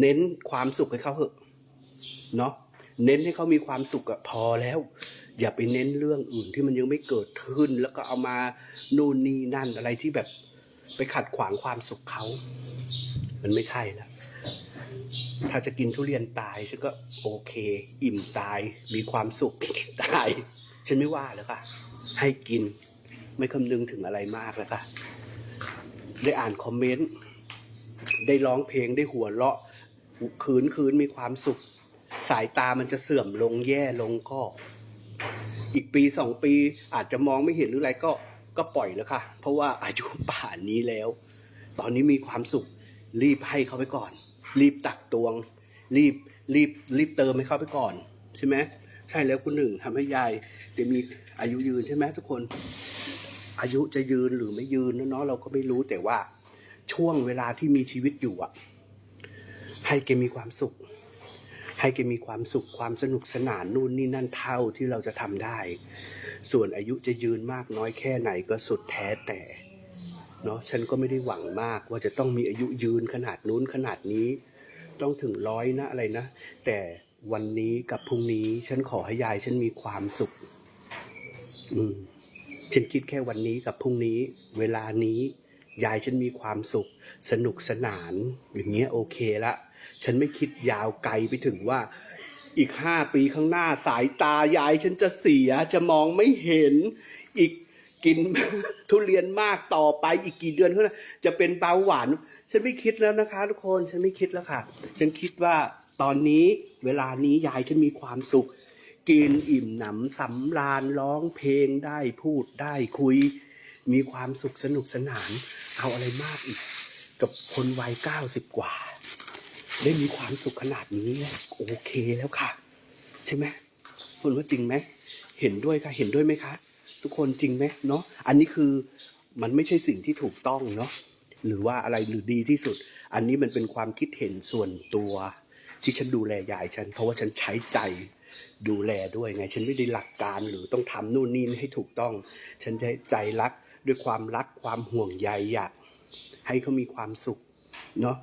เน้นความสุขให้เขาเถอะเนาะเน้นให้เขามีความสุขอะพอแล้ว อย่าไปเน้นเรื่องอื่นที่มันยังไม่เกิดขึ้น แล้วก็เอามานู่นนี่นั่นอะไรที่แบบไปขัดขวางความสุขเขา มันไม่ใช่แล้วถ้าจะกินทุเรียนตายฉันก็โอเค อิ่มตาย มีความสุขตาย ฉันไม่ว่าแล้วค่ะ ให้กิน ไม่คำนึงถึงอะไรมากแล้วค่ะ ได้อ่านคอมเมนต์ ได้ร้องเพลงได้หัวเราะ คืนคืนมีความสุข สายตามันจะเสื่อมลงแย่ลงก็ อีกปีสองปีอาจจะมองไม่เห็นหรืออะไรก็ก็ปล่อยแล้วค่ะ เพราะว่าอายุป่านนี้แล้ว ตอนนี้มีความสุข รีบให้เขาไปก่อน รีบตักตวง รีบรีบรีบเติมให้เขาไปก่อน ใช่ไหมใช่แล้วคุณหนึ่งทำให้ยายจะมีอายุยืนใช่ไหมทุกคน อายุจะยืนหรือไม่ยืนนะเนาะเราก็ไม่รู้แต่ว่าช่วงเวลาที่มีชีวิตอยู่อะ ให้แกมีความสุข ให้แกมีความสุขความสนุกสนานนู่นนี่นั่นเท่าที่เราจะทำได้ ส่วนอายุจะยืนมากน้อยแค่ไหนก็สุดแท้แต่เนาะฉันก็ไม่ได้หวังมากว่าจะต้องมีอายุยืนขนาดนู้นขนาดนี้ ต้องถึงร้อยนะอะไรนะ แต่วันนี้กับพรุ่งนี้ฉันขอให้ยายฉันมีความสุข อืมฉันคิดแค่วันนี้กับพรุ่งนี้ เวลานี้ ยายฉันมีความสุข สนุกสนาน อย่างเงี้ยโอเคละ ฉันไม่คิดยาวไกลไปถึงว่า อีกห้าปีข้างหน้าสายตายายฉันจะเสียจะมองไม่เห็น อีกกินทุเรียนมากต่อไปอีกกี่เดือนข้างหน้าจะเป็นเบาหวาน ฉันไม่คิดแล้วนะคะ ทุกคนฉันไม่คิดแล้วค่ะ ฉันคิดว่าตอนนี้เวลานี้ยายฉันมีความสุข กินอิ่มหนำสำราญร้องเพลงได้พูดได้คุย มีความสุขสนุกสนาน เอาอะไรมากอีก กับคนวัยเก้าสิบกว่า ได้มีความสุขขนาดนี้โอเคแล้วค่ะ ใช่ไหมคุณว่าจริงไหมเห็นด้วยค่ะเห็นด้วยไหมคะ ทุกคนจริงไหมเนาะอันนี้คือมันไม่ใช่สิ่งที่ถูกต้องเนาะหรือว่าอะไรหรือดีที่สุด อันนี้มันเป็นความคิดเห็นส่วนตัว ที่ฉันดูแลยายฉัน เพราะว่าฉันใช้ใจดูแลด้วยไง ฉันไม่ได้หลักการหรือต้องทำนู่นนี่ให้ถูกต้อง ฉันใช้ใจรักด้วยความรักความห่วงใยอยากให้เขามีความสุขเนาะ